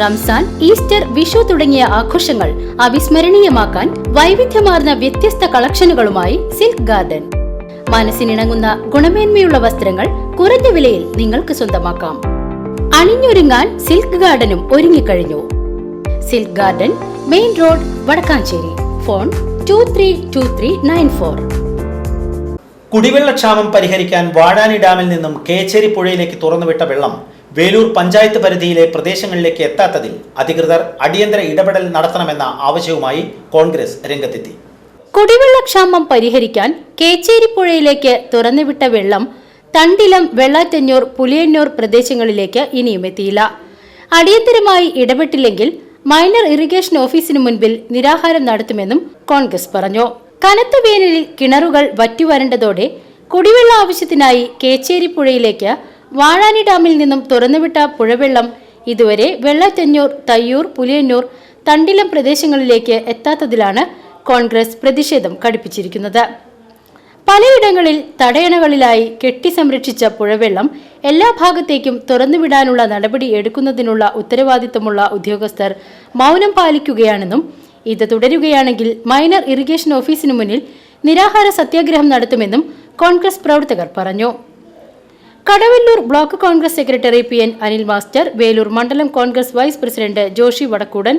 Ramzan Easter Vishu തുടങ്ങിയ ആഘോഷങ്ങൾ അവിസ്മരണീയമാക്കാൻ വൈവിധ്യമാർന്ന വ്യത്യസ്ത കളക്ഷനുകളുമായി സിൽക്ക് ഗാർഡൻ. മനസ്സിനിണങ്ങുന്ന ഗുണമേന്മയുള്ള വസ്ത്രങ്ങൾ കുറഞ്ഞ വിലയിൽ നിങ്ങൾക്ക് സ്വന്തമാക്കാം. അണിഞ്ഞൊരുങ്ങാൻ സിൽക്ക് ഗാർഡനും ഒരുങ്ങിക്കഴിഞ്ഞു. Silk garden main road Vadakkanchery. Phone two three two three nine four കുടിവെള്ളക്ഷാമം പരിഹരിക്കാൻ വാഴാനി ഡാമിൽ നിന്നും കേച്ചേരി പുഴയിലേക്ക് തുറന്നുവിട്ട വെള്ളം വേലൂർ പഞ്ചായത്ത് പരിധിയിലെ പ്രദേശങ്ങളിലേക്ക് എത്താത്തതിൽ അധികൃതർ അടിയന്തര ഇടപെടൽ നടത്തണമെന്ന ആവശ്യവുമായി കോൺഗ്രസ് രംഗത്തെത്തി. കുടിവെള്ളക്ഷാമം പരിഹരിക്കാൻ കേച്ചേരി പുഴയിലേക്ക് തുറന്നുവിട്ട വെള്ളം തണ്ടിലം വെള്ളാറ്റഞ്ഞൂർ പുലിയന്നൂർ പ്രദേശങ്ങളിലേക്ക് ഇനിയും എത്തിയില്ല. അടിയന്തരമായി ഇടപെട്ടില്ലെങ്കിൽ മൈനർ ഇറിഗേഷൻ ഓഫീസിനു മുൻപിൽ നിരാഹാരം നടത്തുമെന്നും കോൺഗ്രസ് പറഞ്ഞു. കനത്ത വേനലിൽ കിണറുകൾ വറ്റിവരണ്ടതോടെ കുടിവെള്ള ആവശ്യത്തിനായി കേച്ചേരി പുഴയിലേക്ക് വാഴാനി ഡാമിൽ നിന്നും തുറന്നുവിട്ട പുഴവെള്ളം ഇതുവരെ വെള്ളത്തഞ്ഞൂർ തയ്യൂർ പുലിയന്നൂർ തണ്ടിലം പ്രദേശങ്ങളിലേക്ക് എത്താത്തതിലാണ് കോൺഗ്രസ് പ്രതിഷേധം കടുപ്പിച്ചിരിക്കുന്നത്. പലയിടങ്ങളിൽ തടയണകളിലായി കെട്ടി സംരക്ഷിച്ച പുഴവെള്ളം എല്ലാ ഭാഗത്തേക്കും തുറന്നുവിടാനുള്ള നടപടി എടുക്കുന്നതിനുള്ള ഉത്തരവാദിത്തമുള്ള ഉദ്യോഗസ്ഥർ മൗനം പാലിക്കുകയാണെന്നും ഇത് തുടരുകയാണെങ്കിൽ മൈനർ ഇറിഗേഷൻ ഓഫീസിനു മുന്നിൽ നിരാഹാര സത്യാഗ്രഹം നടത്തുമെന്നും കോൺഗ്രസ് പ്രവർത്തകർ പറഞ്ഞു. Kadavallur block Congress secretary P N Anil master Velur മണ്ഡലം Congress vice president Joshy Vadakkoodan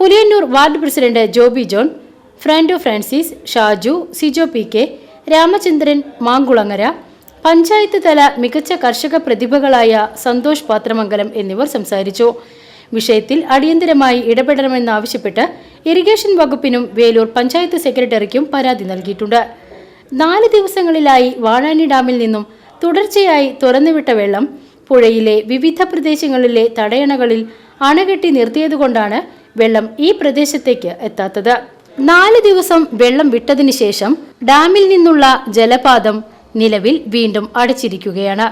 Puliyannur ward president Joby John Frando Francis Shaju Sijo P K Ramachandran Mankulangara panchayat തല മികച്ച കർഷക പ്രതിഭകളായ സന്തോഷ് പാത്രമംഗലം എന്നിവർ സംസാരിച്ചു. വിഷയത്തിൽ അടിയന്തരമായി ഇടപെടണമെന്നാവശ്യപ്പെട്ട് ഇറിഗേഷൻ വകുപ്പിനും വേലൂർ പഞ്ചായത്ത് സെക്രട്ടറിക്കും പരാതി നൽകിയിട്ടുണ്ട്. നാല് ദിവസങ്ങളിലായി വാഴാനി ഡാമിൽ നിന്നും തുടർച്ചയായി തുറന്നുവിട്ട വെള്ളം പുഴയിലെ വിവിധ പ്രദേശങ്ങളിലെ തടയണകളിൽ അണകെട്ടി നിർത്തിയതുകൊണ്ടാണ് വെള്ളം ഈ പ്രദേശത്തേക്ക് എത്താത്തത്. നാല് ദിവസം വെള്ളം വിട്ടതിനു ശേഷം ഡാമിൽ നിന്നുള്ള ജലപാതം നിലവിൽ വീണ്ടും അടച്ചിരിക്കുകയാണ്.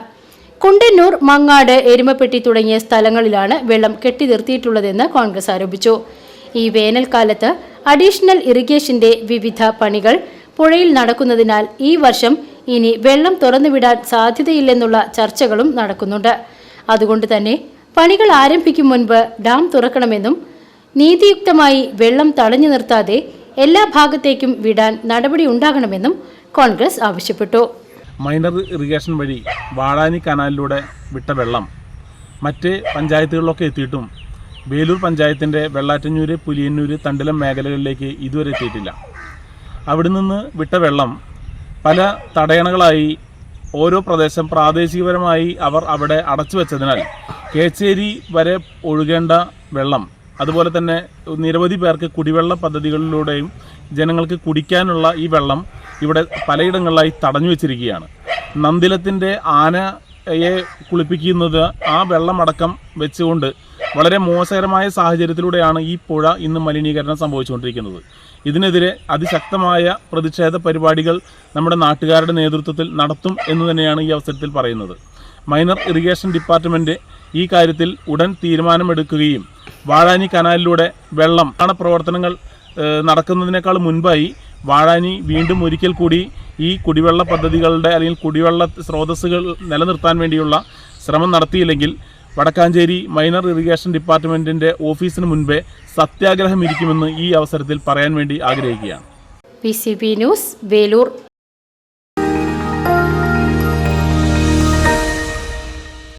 കുണ്ടന്നൂർ മങ്ങാട് എരുമപ്പെട്ടി തുടങ്ങിയ സ്ഥലങ്ങളിലാണ് വെള്ളം കെട്ടി നിർത്തിയിട്ടുള്ളതെന്ന് കോൺഗ്രസ് ആരോപിച്ചു. ഈ വേനൽക്കാലത്ത് അഡീഷണൽ ഇറിഗേഷന്റെ വിവിധ പണികൾ പുഴയിൽ നടക്കുന്നതിനാൽ ഈ വർഷം ഇനി വെള്ളം തുറന്നുവിടാൻ സാധ്യതയില്ലെന്നുള്ള ചർച്ചകളും നടക്കുന്നുണ്ട്. അതുകൊണ്ട് തന്നെ പണികൾ ആരംഭിക്കും മുൻപ് ഡാം തുറക്കണമെന്നും നീതിയുക്തമായി വെള്ളം തടഞ്ഞു നിർത്താതെ എല്ലാ ഭാഗത്തേക്കും വിടാൻ നടപടി ഉണ്ടാകണമെന്നും കോൺഗ്രസ് ആവശ്യപ്പെട്ടു. മൈനർ ഇറിഗേഷൻ വഴി വാഴാനി കനാലിലൂടെ വിട്ട വെള്ളം മറ്റ് പഞ്ചായത്തുകളിലൊക്കെ എത്തിയിട്ടും വേലൂർ പഞ്ചായത്തിന്റെ വെള്ളാറ്റഞ്ഞൂര് പുലിയന്നൂര് തണ്ടിലം മേഖലകളിലേക്ക് ഇതുവരെ എത്തിയിട്ടില്ല. അവിടെ നിന്ന് വിട്ട വെള്ളം പല തടയണകളായി ഓരോ പ്രദേശം പ്രാദേശികപരമായി അവർ അവിടെ അടച്ചു വെച്ചതിനാൽ കേച്ചേരി വരെ ഒഴുകേണ്ട വെള്ളം അതുപോലെ തന്നെ നിരവധി പേർക്ക് കുടിവെള്ള പദ്ധതികളിലൂടെയും ജനങ്ങൾക്ക് കുടിക്കാനുള്ള ഈ വെള്ളം ഇവിടെ പലയിടങ്ങളിലായി തടഞ്ഞു വെച്ചിരിക്കുകയാണ്. നന്ദിലത്തിന്റെ ആനയെ കുളിപ്പിക്കുന്നത് ആ വെള്ളമടക്കം വെച്ചുകൊണ്ട് വളരെ മോശകരമായ സാഹചര്യത്തിലൂടെയാണ് ഈ പുഴ ഇന്ന് മലിനീകരണം സംഭവിച്ചുകൊണ്ടിരിക്കുന്നത്. ഇതിനെതിരെ അതിശക്തമായ പ്രതിഷേധ പരിപാടികൾ നമ്മുടെ നാട്ടുകാരുടെ നേതൃത്വത്തിൽ നടത്തും എന്ന് തന്നെയാണ് ഈ അവസരത്തിൽ പറയുന്നത്. മൈനർ ഇറിഗേഷൻ ഡിപ്പാർട്ട്മെന്റ് ഈ കാര്യത്തിൽ ഉടൻ തീരുമാനമെടുക്കുകയും വാഴാനി കനാലിലൂടെ വെള്ളം ആണ് പ്രവർത്തനങ്ങൾ നടക്കുന്നതിനേക്കാൾ മുൻപായി വാഴാനി വീണ്ടും ഒരിക്കൽ കൂടി ഈ കുടിവെള്ള പദ്ധതികളുടെ അല്ലെങ്കിൽ കുടിവെള്ള സ്രോതസ്സുകൾ നിലനിർത്താൻ വേണ്ടിയുള്ള ശ്രമം നടത്തിയില്ലെങ്കിൽ വടക്കാഞ്ചേരി മൈനർ ഇറിഗേഷൻ ഡിപ്പാർട്ട്മെന്റിന്റെ ഓഫീസിന് മുൻപേ സത്യാഗ്രഹം ഇരിക്കുമെന്ന് ഈ അവസരത്തിൽ പറയാൻ വേണ്ടി ആഗ്രഹിക്കുകയാണ്. P news Velur